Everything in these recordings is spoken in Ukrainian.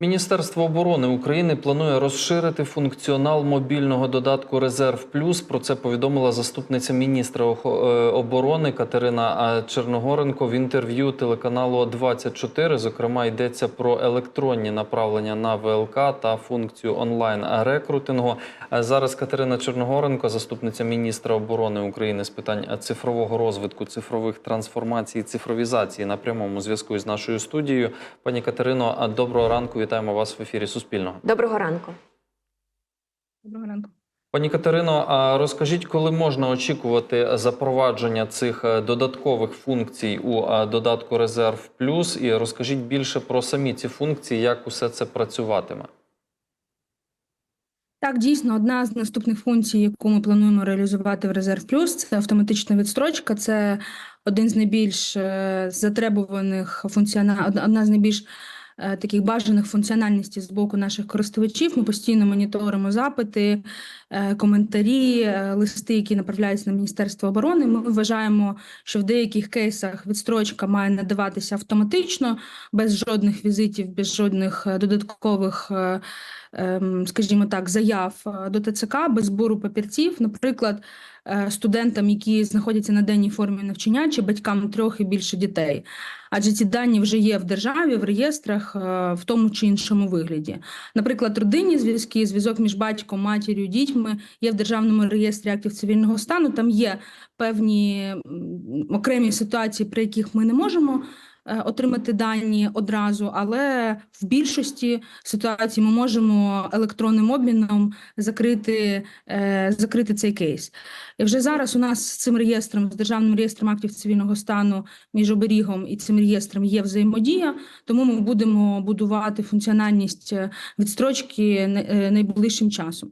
Міністерство оборони України планує розширити функціонал мобільного додатку Резерв Плюс. Про це повідомила заступниця міністра е, оборони Катерина е, Черногоренко в інтерв'ю телеканалу 24. Зокрема, йдеться про електронні направлення на ВЛК та функцію онлайн рекрутингу. Е, Зараз Катерина Черногоренко, заступниця міністра оборони України з питань цифрового розвитку, цифрових трансформацій, цифровізації на прямому зв'язку з нашою студією. Пані Катерино, доброго ранку. Вітаємо вас в ефірі Суспільного. Доброго ранку. Доброго ранку. Пані Катерино, а розкажіть, коли можна очікувати запровадження цих е, додаткових функцій у е, додатку Резерв Плюс, і розкажіть більше про самі ці функції, як усе це працюватиме. Так, дійсно, одна з наступних функцій, яку ми плануємо реалізувати в Резерв Плюс, це автоматична відстрочка. Це один з найбільш е, затребуваних функціона... од- одна з найбільш таких бажаних функціональностей з боку наших користувачів. Ми постійно моніторимо запити, е, коментарі, е, листи, які направляються на Міністерство оборони. Ми вважаємо, що в деяких кейсах відстрочка має надаватися автоматично, без жодних візитів, без жодних е, додаткових. е, ем, скажімо так, заяв е, до ТЦК без збору папірців, наприклад, е, студентам, які знаходяться на денній формі навчання, чи батькам трьох і більше дітей. Адже ці дані вже є в державі, в реєстрах е, в тому чи іншому вигляді. Наприклад, родинні зв'язки, зв'язок між батьком, матір'ю, дітьми є в державному реєстрі актів цивільного стану. Там є певні окремі ситуації, при яких ми не можемо е, отримати дані одразу, але в більшості ситуацій ми можемо електронним обміном закрити, е, закрити цей кейс. І вже зараз у нас з цим реєстром, з державним реєстром актів цивільного стану між оберігом і цим реєстром є взаємодія, тому ми будемо будувати функціональність е, відстрочки е, найближчим часом.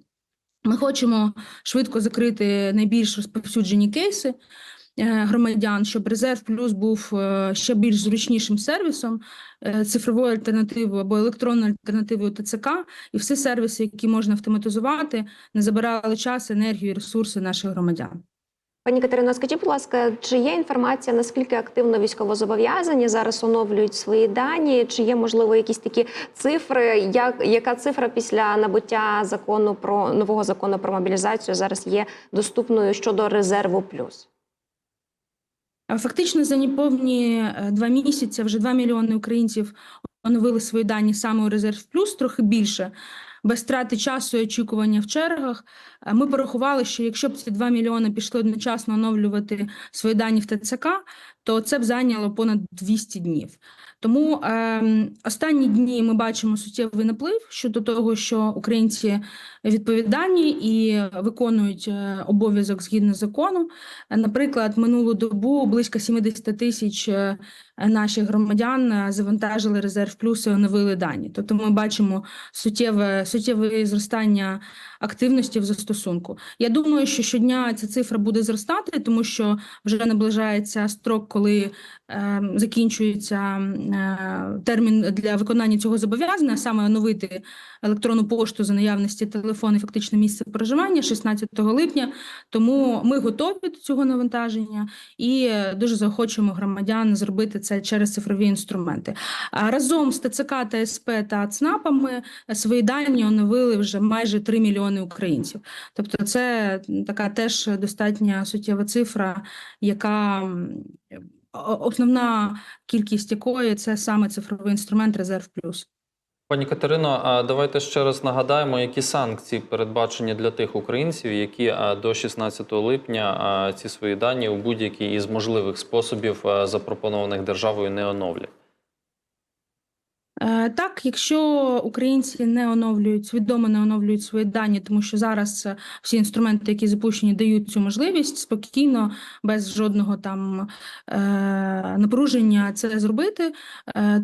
Ми хочемо швидко закрити найбільш розповсюджені кейси е, громадян, щоб резерв плюс був е, ще більш зручнішим сервісом, е, цифровою альтернативою або електронною альтернативою ТЦК, і всі сервіси, які можна автоматизувати, не забирали час, енергію ресурси наших громадян. Пані Катерино, скажіть, будь ласка, чи є інформація, наскільки активно військовозобов'язані зараз оновлюють свої дані? Чи є можливо якісь такі цифри? Як яка цифра після набуття закону про нового закону про мобілізацію зараз є доступною щодо резерву плюс? Фактично за неповні е, два місяці вже 2 мільйони українців оновили свої дані саме у резерв плюс, трохи більше. Без трати часу і очікування в чергах. Е, Ми порахували, що якщо б ці 2 мільйони пішли одночасно оновлювати свої дані в ТЦК, то це б зайняло понад 200 днів. Тому е, останні дні ми бачимо суттєвий наплив щодо того, що українці відповідальні і виконують е, обов'язок згідно закону. Е, Наприклад, минулу добу близько 70 тисяч наших громадян завантажили резерв плюс і оновили дані. Тобто ми бачимо суттєве суттєве зростання активності в застосунку. Я думаю, що щодня ця цифра буде зростати, тому що вже наближається строк, коли е, закінчується е, термін для виконання цього зобов'язання, саме оновити електронну пошту за наявності телефону і фактичне місце проживання 16 липня. Тому ми готові до цього навантаження і дуже заохочуємо громадян зробити це через цифрові інструменти. А разом з ТЦК, ТСП та ЦНАПами свої дані оновили вже майже 3 мільйони українців. Тобто, це така теж достатня суттєва цифра, яка основна кількість якої це саме цифровий інструмент Резерв Плюс. Пані Катерино, давайте ще раз нагадаємо, які санкції передбачені для тих українців, які до 16 липня ці свої дані у будь-який із можливих способів, запропонованих державою, не оновлять. Е, Так, якщо українці не оновлюють, свідомо не оновлюють свої дані, тому що зараз е, всі інструменти, які запущені, дають цю можливість спокійно, без жодного там е, напруження це зробити,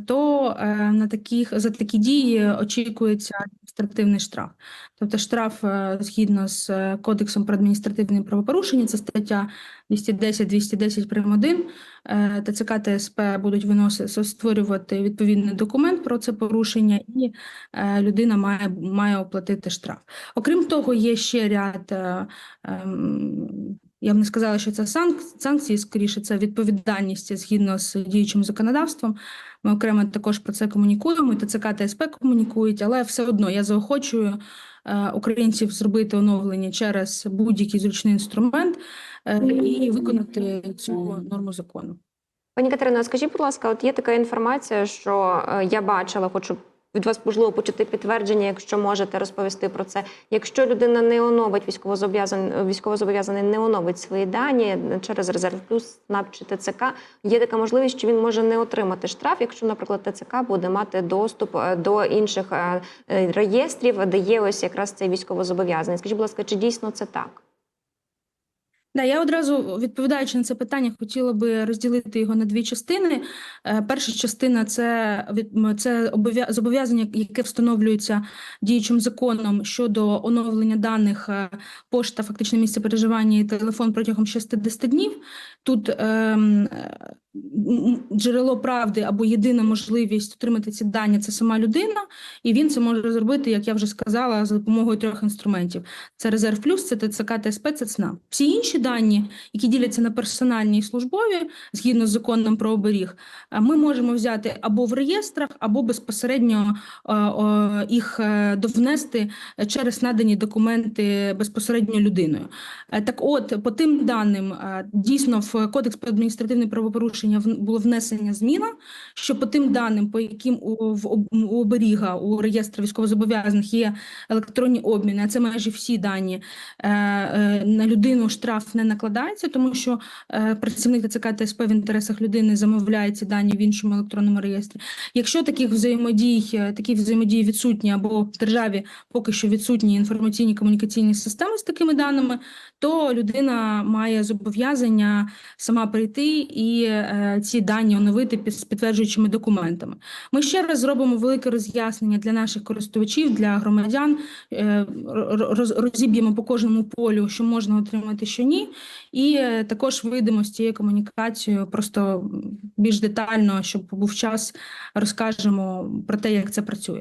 то на таких за такі дії очікується адміністративний штраф. Тобто штраф згідно з кодексом про адміністративні правопорушення, це стаття 210-210 прим. 1, е, ТЦК ТСП будуть виносити створювати відповідний документ про це порушення, і е, людина має, має оплатити штраф. Окрім того, є ще ряд е, ем, Я б не сказала, що це санк- санкції, скоріше це відповідальність згідно з діючим законодавством. Ми окремо також про це комунікуємо, і ТЦК та СП комунікують, але все одно я заохочую українців зробити оновлення через будь-який зручний інструмент і виконати цю норму закону. Пані Катерино, скажіть, будь ласка, от є така інформація, що е, я бачила, хочу від вас можливо почути підтвердження, якщо можете розповісти про це. Якщо людина не оновить військовозобов'язаний, військовозобов'язаний не оновить свої дані через резерв плюс СНАП чи ТЦК, є така можливість, що він може не отримати штраф, якщо, наприклад, ТЦК буде мати доступ е, до інших е, е, реєстрів, де є ось якраз цей військовозобов'язаний. Скажіть, будь ласка, чи дійсно це так? Да, я одразу відповідаючи на це питання, хотіла би розділити його на дві частини. Е, Перша частина це це зобов'язання, яке встановлюється діючим законом щодо оновлення даних е, пошта, фактичне місце переживання і телефон протягом 60 днів. Тут е, джерело правди або єдина можливість отримати ці дані це сама людина, і він це може зробити, як я вже сказала, за допомогою трьох інструментів: це резерв плюс, це ТЦК, ТСП, це ЦНАП. Всі інші дані, які діляться на персональні і службові, згідно з законом про оберіг, е, ми можемо взяти або в реєстрах, або безпосередньо е, їх е, довнести через надані документи безпосередньо людиною. Так от, по тим даним, дійсно в Кодекс про адміністративне правопорушення в- було внесення зміна, що по тим даним, по яким у, в оберіга у реєстрі військовозобов'язаних є електронні обміни, а це майже всі дані, е, е, на людину штраф не накладається, тому що е, працівник ТЦК та СП в інтересах людини замовляє ці дані в іншому електронному реєстрі. Якщо таких взаємодій, такі взаємодії відсутні або в державі поки що відсутні інформаційні комунікаційні системи з такими даними, то людина має зобов'язання сама прийти і ці дані оновити з підтверджуючими документами. Ми ще раз зробимо велике роз'яснення для наших користувачів, для громадян, е, розіб'ємо по кожному полю, що можна отримати, що ні, і е, також вийдемо з цією комунікацією просто більш детально, щоб був час, розкажемо про те, як це працює.